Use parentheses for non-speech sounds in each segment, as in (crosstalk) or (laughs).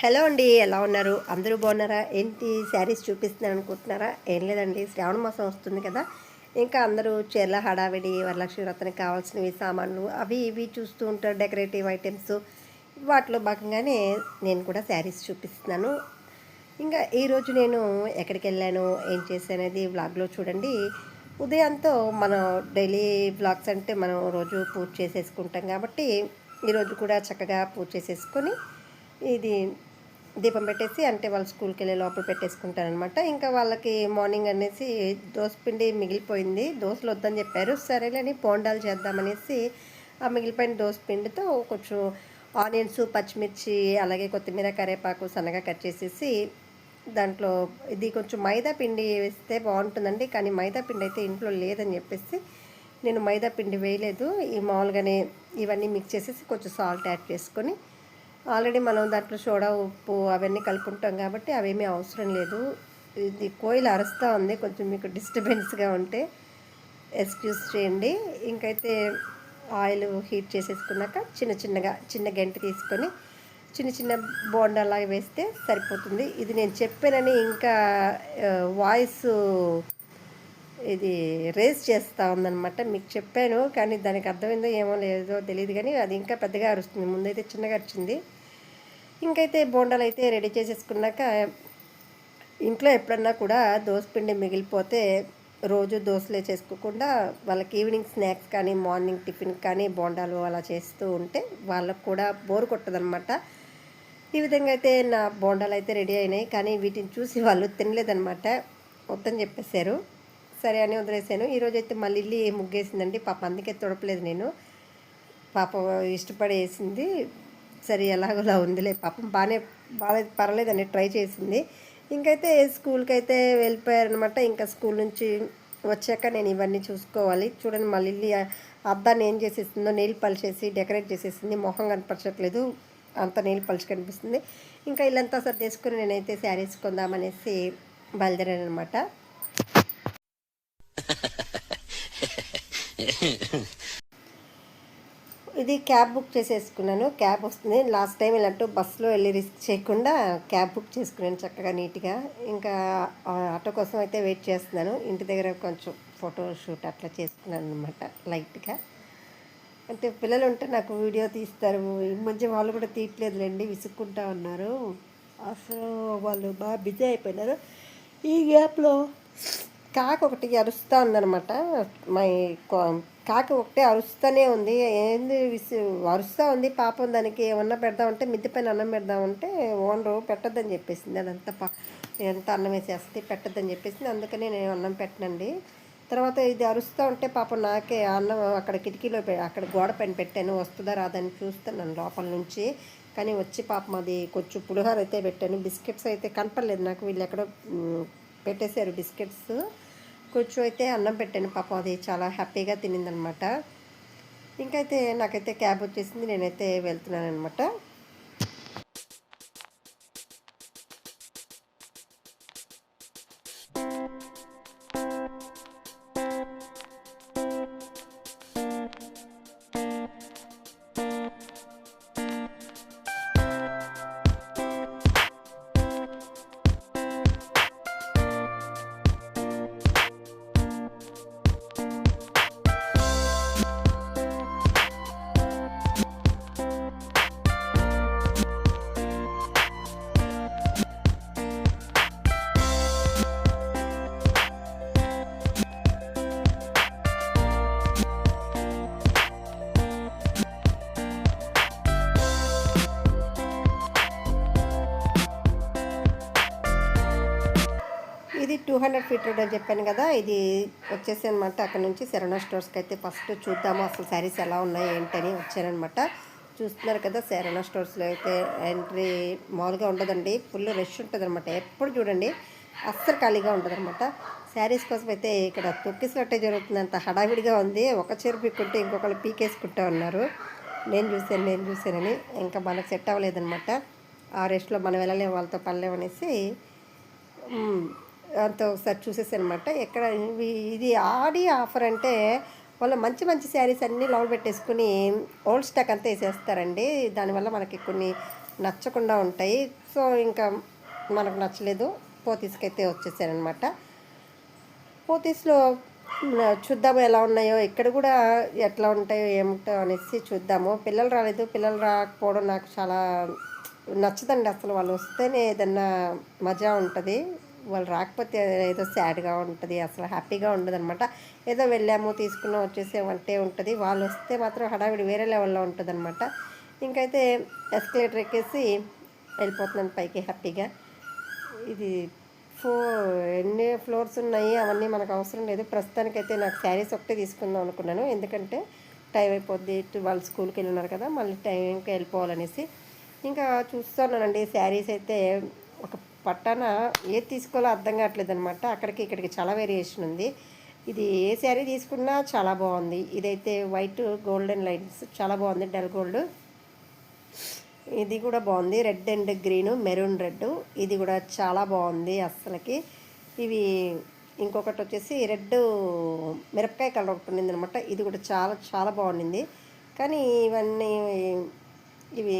Hello అండి ఎలా ఉన్నారు? అందరూ బాగున్నారా? ఏంటి శారీస్ చూపిస్తున్నారు అనుకుంటున్నారా? ఏం లేదండి శ్రావణ మాసం వస్తుంది కదా. ఇంకా అందరూ చీరల హడావిడి వరలక్ష్మి వ్రతానికి కావాల్సినవి సామాన్లు అవి ఇవి చూస్తూ ఉంటారు డెకరేటివ్ ఐటమ్స్. వాటిలో భాగంగానే నేను కూడా శారీస్ చూపిస్తున్నాను. ఇంకా ఈరోజు నేను ఎక్కడికి వెళ్ళాను ఏం చేశాను అనేది వ్లాగ్లో చూడండి. ఉదయంతో మనం డైలీ వ్లాగ్స్ అంటే మనం రోజు పూజ చేసేసుకుంటాం కాబట్టి ఈరోజు కూడా చక్కగా పూజ చేసేసుకొని ఇది దీపం పెట్టేసి అంటే వాళ్ళు స్కూల్కి వెళ్ళే లోపల పెట్టేసుకుంటారనమాట ఇంకా వాళ్ళకి మార్నింగ్ అనేసి దోశ పిండి మిగిలిపోయింది. దోశలు వద్దని చెప్పారు. సరేలేని పోండాలు చేద్దామనేసి ఆ మిగిలిపోయిన దోశ పిండితో కొంచెం ఆనియన్స్ పచ్చిమిర్చి అలాగే కొత్తిమీర కరివేపాకు సన్నగా కట్ చేసేసి దాంట్లో ఇది కొంచెం మైదా పిండి వేస్తే బాగుంటుందండి. కానీ మైదా పిండి అయితే ఇంట్లో లేదని చెప్పేసి నేను మైదా పిండి వేయలేదు. ఈ మామూలుగానే ఇవన్నీ మిక్స్ చేసేసి కొంచెం సాల్ట్ యాడ్ చేసుకొని ఆల్రెడీ మనం దాంట్లో సోడా ఉప్పు అవన్నీ కలుపుకుంటాం కాబట్టి అవేమీ అవసరం లేదు. ఇది కోయిల్ అరుస్తూ ఉంది. కొంచెం మీకు డిస్టర్బెన్స్గా ఉంటే ఎక్స్క్యూజ్ చేయండి. ఇంకైతే ఆయిల్ హీట్ చేసేసుకున్నాక చిన్న చిన్నగా చిన్న గంట తీసుకొని చిన్న చిన్న బోండాలాగా వేస్తే సరిపోతుంది. ఇది నేను చెప్పానని ఇంకా వాయిస్ ఇది రేస్ చేస్తూ ఉందన్నమాట. మీకు చెప్పాను కానీ దానికి అర్థమైందో ఏమో లేదో తెలియదు కానీ అది ఇంకా పెద్దగా అరుస్తుంది. ముందైతే చిన్నగా అరిచింది. ఇంకైతే బోండాలు అయితే రెడీ చేసేసుకున్నాక ఇంట్లో ఎప్పుడన్నా కూడా పిండి మిగిలిపోతే రోజు దోశలే చేసుకోకుండా వాళ్ళకి ఈవినింగ్ స్నాక్స్ కానీ మార్నింగ్ టిఫిన్ కానీ బోండాలు అలా చేస్తూ ఉంటే వాళ్ళకు కూడా బోర్ కొట్టదనమాట ఈ విధంగా అయితే నా బోండాలు అయితే రెడీ అయినాయి. కానీ వీటిని చూసి వాళ్ళు తినలేదనమాట మొత్తం చెప్పేశారు. సరే అని వదిలేసాను ఈరోజు అయితే మళ్ళీ ఇల్లు ముగ్గేసిందండి. పాప అందుకే తొడపలేదు నేను. పాప ఇష్టపడి వేసింది సరే ఎలాగోలా ఉందిలే. పాపం బాగానే బాగా పర్లేదని ట్రై చేసింది. ఇంకైతే స్కూల్కి అయితే వెళ్ళిపోయారనమాట. ఇంకా స్కూల్ నుంచి వచ్చాక నేను ఇవన్నీ చూసుకోవాలి. చూడండి మళ్ళీ అద్దాన్ని ఏం చేసేసిందో నెయిల్ పలిచేసి డెకరేట్ చేసేసింది. మొహం కనపరచట్లేదు. అంత నెయిల్ పలిచి కనిపిస్తుంది. ఇంకా ఇల్లంతా సర్దేసుకుని నేనైతే శారీస్ కొందామనేసి బయలుదేరాను అనమాట (laughs) ఇది క్యాబ్ బుక్ చేసేసుకున్నాను. క్యాబ్ వస్తుంది. లాస్ట్ టైం ఇలాంటి బస్సులో వెళ్ళి రిస్క్ చేయకుండా క్యాబ్ బుక్ చేసుకున్నాను చక్కగా నీట్గా. ఇంకా ఆటో కోసం అయితే వెయిట్ చేస్తున్నాను. ఇంటి దగ్గర కొంచెం ఫోటో షూట్ అట్లా చేసుకున్నాను అనమాట లైట్గా. అంటే పిల్లలు ఉంటే నాకు వీడియో తీస్తారు. ఈ మధ్య వాళ్ళు కూడా తీయట్లేదులేండి విసుక్కుంటా ఉన్నారు. అసలు వాళ్ళు బాగా బిజీ అయిపోయినారు. ఈ గ్యాప్లో కాక ఒకటి అరుస్తూ ఉందనమాట మై కాకి ఒకటే అరుస్తూనే ఉంది. ఏంది అరుస్తూ ఉంది పాపం దానికి ఏమన్నా పెడదామంటే మిద్దె పైన అన్నం పెడదామంటే ఓనరు పెట్టద్దని చెప్పేసింది. అదంతా పా ఎంత అన్నం వేసేస్తే పెట్టద్దని చెప్పేసింది. అందుకనే నేను అన్నం పెట్టనండి. తర్వాత ఇది అరుస్తూ ఉంటే పాపం నాకే అన్నం అక్కడ కిటికీలో అక్కడ గోడ పైన పెట్టాను. వస్తుందా రాదని చూస్తున్నాను లోపల నుంచి. కానీ వచ్చి పాపం అది కొంచెం పులిహోర అయితే పెట్టాను. బిస్కెట్స్ అయితే కనపడలేదు నాకు. వీళ్ళు ఎక్కడో పెట్టేశారు బిస్కెట్స్. కొంచెం అయితే అన్నం పెట్టాను. పాపం అది చాలా హ్యాపీగా తినిందనమాట. ఇంకైతే నాకైతే క్యాబ్ వచ్చేసింది. నేనైతే వెళ్తున్నాను అనమాట హండ్రెడ్ ఫీట్ రోడ్ అని చెప్పాను కదా ఇది వచ్చేసి అనమాట అక్కడ నుంచి శరణ స్టోర్స్కి అయితే ఫస్ట్ చూద్దాము అసలు శారీస్ ఎలా ఉన్నాయి ఏంటని వచ్చానమాట చూస్తున్నారు కదా శరణ స్టోర్స్లో అయితే ఎంట్రీ మామూలుగా ఉండదండి ఫుల్ రష్ ఉంటుంది అనమాట ఎప్పుడు చూడండి అస్సలు ఖాళీగా ఉంటుంది అనమాట శారీస్ కోసం అయితే ఇక్కడ తొక్కిసినట్టే జరుగుతుంది అంత హడావిడిగా ఉంది. ఒక చీర పీక్కుంటే ఇంకొకరు పీకేసుకుంటూ ఉన్నారు. నేను చూశాను నేను చూశానని ఇంకా మనకు సెట్ అవ్వలేదనమాట ఆ రెస్ట్లో మనం వెళ్ళలేము వాళ్ళతో పడలేమనేసి అంత ఒకసారి చూసేసాను అనమాట ఎక్కడ ఇది ఆడి ఆఫర్ అంటే వాళ్ళు మంచి మంచి శారీస్ అన్నీ లోడ్ పెట్టేసుకుని ఓల్డ్ స్టాక్ అంతా వేసేస్తారండి. దానివల్ల మనకి కొన్ని నచ్చకుండా ఉంటాయి. సో ఇంకా మనకు నచ్చలేదు. పోతీస్కైతే వచ్చేసారనమాట పోతీస్లో చూద్దాము ఎలా ఉన్నాయో ఇక్కడ కూడా ఎట్లా ఉంటాయో ఏమిటో అనేసి చూద్దాము. పిల్లలు రాలేదు. పిల్లలు రాకపోవడం నాకు చాలా నచ్చదండి అసలు. వాళ్ళు వస్తేనే ఏదన్నా మజా ఉంటుంది. వాళ్ళు రాకపోతే ఏదో సాడ్గా ఉంటుంది అసలు హ్యాపీగా ఉండదు అనమాట ఏదో వెళ్ళాము తీసుకున్నాం వచ్చేసామంటే ఉంటుంది. వాళ్ళు వస్తే మాత్రం హడావిడి వేరే లెవెల్లో ఉంటుంది అనమాట ఇంకైతే ఎస్కలేటర్ ఎక్కేసి వెళ్ళిపోతున్నాను పైకి హ్యాపీగా. ఇది ఫో ఎన్ని ఫ్లోర్స్ ఉన్నాయి అవన్నీ మనకు అవసరం లేదు. ప్రస్తుతానికైతే నాకు శారీస్ ఒకటే తీసుకుందాం అనుకున్నాను. ఎందుకంటే టైం అయిపోద్ది ఇటు వాళ్ళు స్కూల్కి వెళ్ళి ఉన్నారు కదా మళ్ళీ టైంకి వెళ్ళిపోవాలనేసి. ఇంకా చూస్తున్నానండి శారీస్ అయితే పట్టాన ఏది తీసుకోవాలో అర్థం కావట్లేదు అనమాట అక్కడికి ఇక్కడికి చాలా వేరియేషన్ ఉంది. ఇది ఏ శారీ తీసుకున్నా చాలా బాగుంది. ఇదైతే వైట్ గోల్డెన్ లైన్స్ చాలా బాగుంది. డల్ గోల్డ్ ఇది కూడా బాగుంది. Red and green maroon red ఇది కూడా చాలా బాగుంది అస్సలకి. ఇవి ఇంకొకటి వచ్చేసి రెడ్ మిరపకాయ కలర్ ఒకటి ఉండింది అనమాట ఇది కూడా చాలా చాలా బాగుండింది. కానీ ఇవన్నీ ఇవి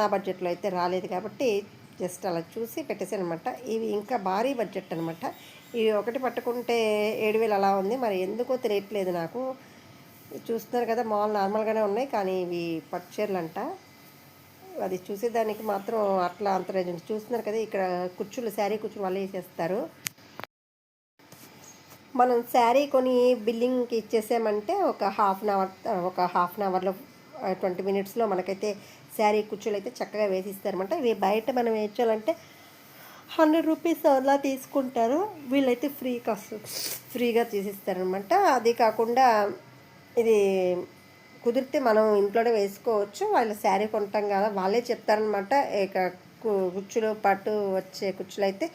నా బడ్జెట్లో అయితే రాలేదు కాబట్టి జస్ట్ అలా చూసి పెట్టేసాను అనమాట ఇవి ఇంకా భారీ బడ్జెట్ అనమాట ఇవి ఒకటి పట్టుకుంటే ఏడు వేలు అలా ఉంది. మరి ఎందుకో తెలియట్లేదు నాకు. చూస్తున్నారు కదా మాల్ నార్మల్గానే ఉన్నాయి కానీ ఇవి పట్టు చీరలు అంట అది చూసేదానికి మాత్రం అట్లా అంత రేంజ్ చూస్తున్నారు కదా ఇక్కడ కుర్చీలు శారీ కుర్చీలు వాళ్ళు వేసేస్తారు. మనం శారీ కొని బిల్లింగ్కి ఇచ్చేసామంటే ఒక హాఫ్ అన్ అవర్ ఒక హాఫ్ అన్ అవర్లో ట్వంటీ మినిట్స్లో మనకైతే శారీ కుర్చీలు అయితే చక్కగా వేసిస్తారనమాట ఇవి బయట మనం వేయించాలంటే హండ్రెడ్ రూపీస్ అలా తీసుకుంటారు. వీళ్ళైతే ఫ్రీ కాస్ట్ ఫ్రీగా తీసిస్తారనమాట అది కాకుండా ఇది కుదిరితే మనం ఇంట్లోనే వేసుకోవచ్చు. వాళ్ళ శారీ కొంటాం కదా వాళ్ళే చెప్తారనమాట ఇక కుచ్చులు పట్టు వచ్చే కుచ్చులు అయితే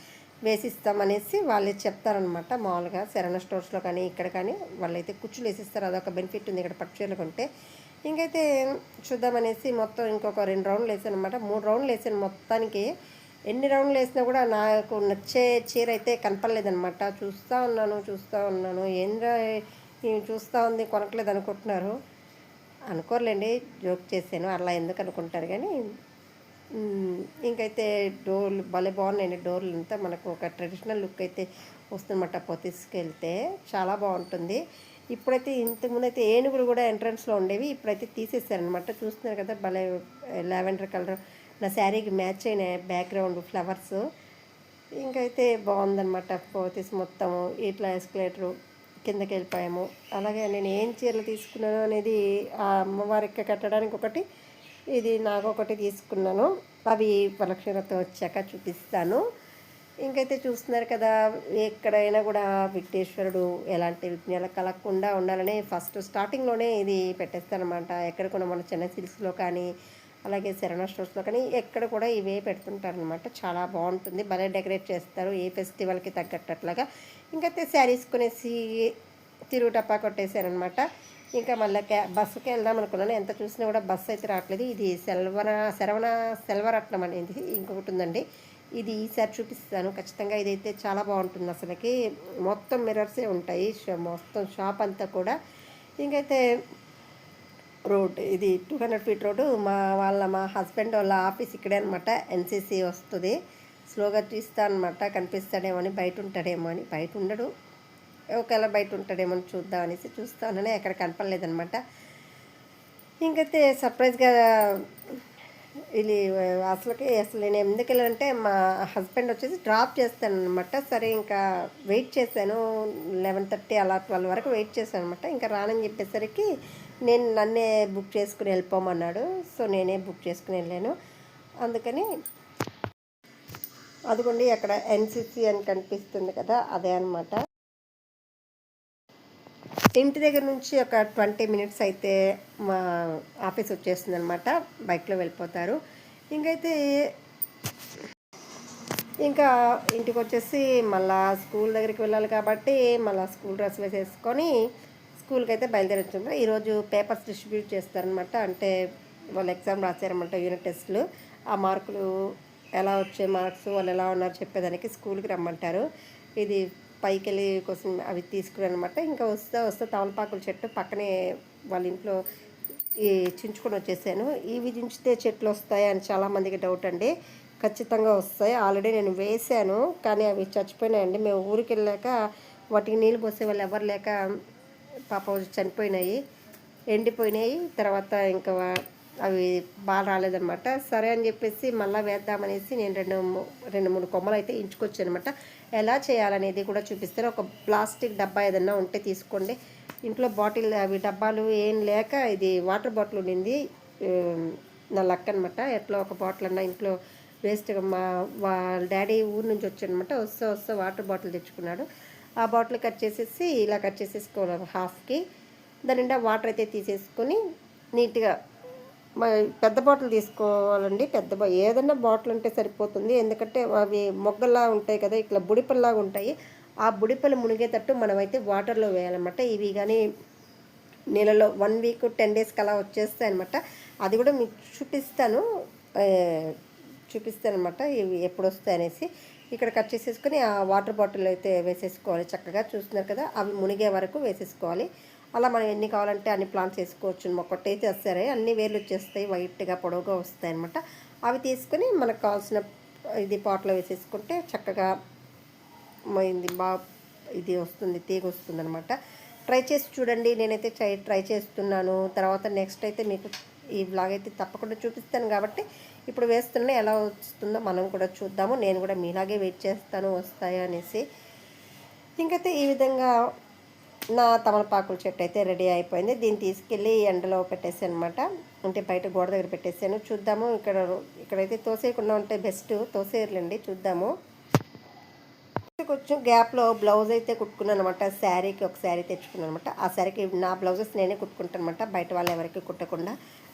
వేసిస్తామనేసి వాళ్ళే చెప్తారనమాట మామూలుగా శరణ స్టోర్స్లో కానీ ఇక్కడ కానీ వాళ్ళైతే కుచ్చులు వేసిస్తారు. అదొక బెనిఫిట్ ఉంది. ఇక్కడ పట్టు చీరలు కొంటే ఇంకైతే చూద్దామనేసి మొత్తం ఇంకొక రెండు రౌండ్లు వేసాను అనమాట మూడు రౌండ్లు వేసాను మొత్తానికి. ఎన్ని రౌండ్లు వేసినా కూడా నాకు నచ్చే చీర అయితే కనపడలేదనమాట చూస్తూ ఉన్నాను చూస్తూ ఉన్నాను. ఏంద్రా చూస్తూ ఉంది కొనట్లేదు అనుకుంటున్నారు. అనుకోర్లేండి జోక్ చేశాను. అలా ఎందుకు అనుకుంటారు కానీ ఇంకైతే డోర్లు భలే బాగున్నాయండి డోర్లు అంతా. మనకు ఒక ట్రెడిషనల్ లుక్ అయితే వస్తుందన్నమాట. పొతిసుకెళ్తే చాలా బాగుంటుంది. ఇప్పుడైతే ఇంతకుముందైతే అయితే ఏనుగులు కూడా ఎంట్రన్స్లో ఉండేవి ఇప్పుడైతే తీసేసారనమాట చూస్తున్నారు కదా భలే లావెండర్ కలర్. నా శారీకి మ్యాచ్ అయిన బ్యాక్గ్రౌండ్ ఫ్లవర్స్. ఇంకైతే బాగుందనమాట పోతీస్ మొత్తము. ఇట్లా ఎస్కలేటరు కిందకి వెళ్ళిపోయాము. అలాగే నేను ఏం చీరలు తీసుకున్నాను అనేది ఆ అమ్మవారికి కట్టడానికి ఒకటి ఇది నాకు ఒకటి తీసుకున్నాను. అవి వరలక్ష్మీరథం వచ్చాక చూపిస్తాను. ఇంకైతే చూస్తున్నారు కదా ఎక్కడైనా కూడా విఘ్నేశ్వరుడు ఎలాంటి విఘ్నాలు కలగకుండా ఉండాలని ఫస్ట్ స్టార్టింగ్లోనే ఇది పెట్టేస్తారనమాట ఎక్కడ కూడా మన చిన్న సిల్క్స్లో కానీ అలాగే శరణ స్టోర్స్లో కానీ ఎక్కడ కూడా ఇవే పెడుతుంటారనమాట చాలా బాగుంటుంది. భలే డెకరేట్ చేస్తారు. ఏ ఫెస్టివల్కి తగ్గట్టట్లాగా. ఇంకైతే శారీస్ కొనేసి తిరుగు టప్పా కొట్టేశారనమాట ఇంకా మళ్ళీ క్యా బస్సుకి వెళ్దాం అనుకున్నాను. ఎంత చూసినా కూడా బస్సు అయితే రావట్లేదు. ఇది సెల్వన శరవణ సెల్వరత్నం అనేది ఇంకొకటి ఉందండి. ఇది ఈసారి చూపిస్తాను. ఖచ్చితంగా ఇదైతే చాలా బాగుంటుంది అసలుకి. మొత్తం మిర్రర్సే ఉంటాయి. మొత్తం షాప్ అంతా కూడా. ఇంకైతే రోడ్ ఇది టూ హండ్రెడ్ ఫీట్ రోడ్డు. మా వాళ్ళ మా హస్బెండ్ వాళ్ళ ఆఫీస్ ఇక్కడే అనమాట ఎన్సీసీ వస్తుంది. స్లోగా తీస్తా అనమాట కనిపిస్తాడేమో అని బయట ఉంటాడేమో అని. బయట ఉండడు. ఒకవేళ బయట ఉంటాడేమో అని చూద్దాం అనేసి చూస్తానని ఎక్కడ కనపడలేదనమాట ఇంకైతే సర్ప్రైజ్గా ఇది అసలుకి అసలు నేను ఎందుకు వెళ్ళానంటే మా హస్బెండ్ వచ్చేసి డ్రాప్ చేస్తాను అనమాట సరే ఇంకా వెయిట్ చేశాను. లెవెన్ థర్టీ అలా ట్వెల్వ్ వరకు వెయిట్ చేశాను అనమాట ఇంకా రానని చెప్పేసరికి నేను నన్నే బుక్ చేసుకుని వెళ్ళిపోమన్నాడు. సో నేనే బుక్ చేసుకుని వెళ్ళాను. అందుకని అదిగోండి అక్కడ ఎన్సిసి అని కనిపిస్తుంది కదా అదే అనమాట ఇంటి దగ్గర నుంచి ఒక ట్వంటీ మినిట్స్ అయితే మా ఆఫీస్ వచ్చేస్తుంది అనమాట బైక్లో వెళ్ళిపోతారు. ఇంకైతే ఇంకా ఇంటికి వచ్చేసి మళ్ళా స్కూల్ దగ్గరికి వెళ్ళాలి కాబట్టి మళ్ళీ స్కూల్ డ్రెస్ వేసేసుకొని స్కూల్కి అయితే బయలుదేరొచ్చు ఈరోజు పేపర్స్ డిస్ట్రిబ్యూట్ చేస్తారనమాట అంటే వాళ్ళు ఎగ్జామ్ రాశారనమాట యూనిట్ టెస్ట్లు. ఆ మార్కులు ఎలా వచ్చే మార్క్స్ వాళ్ళు ఎలా ఉన్నారు చెప్పేదానికి స్కూల్కి రమ్మంటారు. ఇది పైకి వెళ్ళి కోసం అవి తీసుకుని ఇంకా వస్తే వస్తే తమలపాకుల చెట్టు పక్కనే వాళ్ళ ఇంట్లో ఈ చించుకొని వచ్చేసాను. ఇవి చించితే చెట్లు వస్తాయి అని చాలామందికి డౌట్ అండి. ఖచ్చితంగా వస్తాయి. ఆల్రెడీ నేను వేసాను కానీ అవి చచ్చిపోయినాయండి. మేము ఊరికి వెళ్ళాక వాటికి నీళ్ళు పోసే వాళ్ళు ఎవరు లేక పాప చనిపోయినాయి. ఎండిపోయినాయి. తర్వాత ఇంకా అవి బాగా రాలేదనమాట సరే అని చెప్పేసి మళ్ళీ వేద్దామనేసి నేను రెండు మూ- రెండు మూడు కొమ్మలు అయితే ఇంచుకొచ్చానమాట అనమాట ఎలా చేయాలనేది కూడా చూపిస్తాను. ఒక ప్లాస్టిక్ డబ్బా ఏదన్నా ఉంటే తీసుకోండి. ఇంట్లో బాటిల్ అవి డబ్బాలు ఏం లేక ఇది వాటర్ బాటిల్ ఉండింది. నా లక్ అనమాట ఎట్లా ఒక బాటిల్ అన్నా ఇంట్లో వేస్ట్గా మా వాళ్ళ డాడీ ఊరు నుంచి వచ్చానమాట వస్తే వస్తే వాటర్ బాటిల్ తెచ్చుకున్నాడు. ఆ బాటిల్ కట్ చేసేసి ఇలా కట్ చేసేసుకోవాలి హాఫ్కి. దాని నిండా వాటర్ అయితే తీసేసుకొని నీట్గా పెద్ద బాటిల్ తీసుకోవాలండి. పెద్ద బా ఏదన్నా బాటిల్ ఉంటే సరిపోతుంది. ఎందుకంటే అవి మొగ్గలా ఉంటాయి కదా ఇట్లా బుడిపల్లాగా ఉంటాయి. ఆ బుడిపల్లి మునిగేటట్టు మనమైతే వాటర్లో వేయాలన్నమాట. ఇవి కానీ నీళ్ళలో వన్ వీక్ టెన్ డేస్కి అలా వచ్చేస్తాయి అనమాట అది కూడా మీకు చూపిస్తాను. చూపిస్తాను అనమాట ఇవి ఎప్పుడు వస్తాయి అనేసి ఇక్కడ కట్ చేసేసుకొని ఆ వాటర్ బాటిల్ అయితే వేసేసుకోవాలి. చక్కగా చూస్తున్నారు కదా అవి మునిగే వరకు వేసేసుకోవాలి. అలా మనం ఎన్ని కావాలంటే అన్ని ప్లాంట్స్ వేసుకోవచ్చు ఒక్కటైతే సరే అన్ని వేర్లు వచ్చేస్తాయి వైట్గా పొడవుగా వస్తాయి అనమాట అవి తీసుకొని మనకు కావాల్సిన ఇది పాట్లో వేసేసుకుంటే చక్కగా ఇది బా ఇది వస్తుంది తీగ వస్తుంది అనమాట ట్రై చేసి చూడండి. నేనైతే ట్రై ట్రై చేస్తున్నాను. తర్వాత నెక్స్ట్ అయితే మీకు ఈ బ్లాగ్ అయితే తప్పకుండా చూపిస్తాను కాబట్టి ఇప్పుడు వేస్తున్నా ఎలా వస్తుందో మనం కూడా చూద్దాము. నేను కూడా మీలాగే వెయిట్ చేస్తాను వస్తాయో అనేసి. ఇంకైతే ఈ విధంగా నా తమలపాకుల చెట్టు అయితే రెడీ అయిపోయింది. దీన్ని తీసుకెళ్ళి ఎండలో పెట్టేసి అనమాట. అంటే బయట గోడ దగ్గర పెట్టేసాను. చూద్దాము. ఇక్కడ ఇక్కడైతే తోసేయకుండా ఉంటే బెస్ట్. తోసేయర్లండి. చూద్దాము. కొంచెం గ్యాప్లో బ్లౌజ్ అయితే కుట్టుకున్నాను అనమాట. శారీకి ఒక శారీ తెచ్చుకున్నాను అనమాట. ఆ శారీకి నా బ్లౌజెస్ నేనే కుట్టుకుంటాను అనమాట. బయట వాళ్ళు ఎవరికి కుట్టకుండా.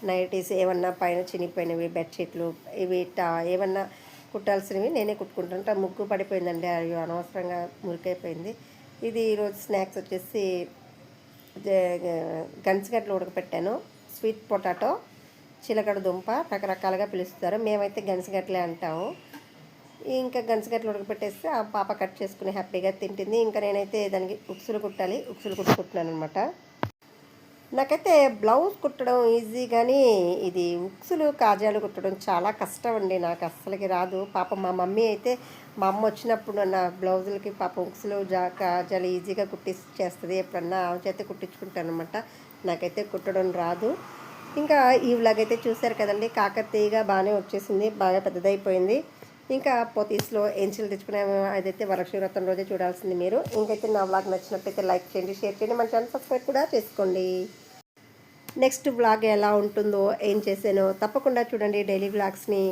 నైటీస్ ఏమన్నా పైన చినిగిపోయినవి బెడ్షీట్లు ఇవి టా ఏమన్నా కుట్టాల్సినవి నేనే కుట్టుకుంటాను. ముగ్గు పడిపోయిందండి. అయ్యో అనవసరంగా మురికైపోయింది. ఇది ఈరోజు స్నాక్స్ వచ్చేసి గంచగడ్డలు ఉడకపెట్టాను. స్వీట్ పొటాటో చిలకడ దుంప రకరకాలుగా పిలుస్తారు. మేమైతే గంచగడ్డలే అంటాము. ఇంకా గంచగడ్డలు ఉడకపెట్టేస్తే ఆ పాప కట్ చేసుకుని హ్యాపీగా తింటుంది. ఇంకా నేనైతే దానికి ఉక్సులు కుట్టాలి. ఉక్సులు కుట్టుకుంటున్నాను అనమాట నాకైతే బ్లౌజ్ కుట్టడం ఈజీ కానీ ఇది ఉక్సులు కాజాలు కుట్టడం చాలా కష్టం అండి నాకు అస్సలకి రాదు. పాప మా మమ్మీ అయితే మా అమ్మ వచ్చినప్పుడు నా బ్లౌజులకి పాప ఉక్సులు జా కాజాలు ఈజీగా కుట్టి చేస్తుంది. ఎప్పుడన్నా ఆమె చేతే కుట్టించుకుంటాను అనమాట నాకైతే కుట్టడం రాదు. ఇంకా ఈ వ్లాగ్ అయితే చూశారు కదండి కాకతీయగా బాగానే వచ్చేసింది. బాగా పెద్దదైపోయింది. ఇంకా పోతీస్లో ఏంచిలు తెచ్చుకునే అదైతే వరలక్ష్మీవ్రతం రోజే చూడాల్సింది మీరు. ఇంకైతే నా వ్లాగ్ నచ్చినట్టయితే లైక్ చేయండి షేర్ చేయండి మన ఛానల్ సబ్స్క్రైబ్ కూడా చేసుకోండి. నెక్స్ట్ వ్లాగ్ ఎలా ఉంటుందో ఏం చేశానో తప్పకుండా చూడండి డైలీ వ్లాగ్స్ని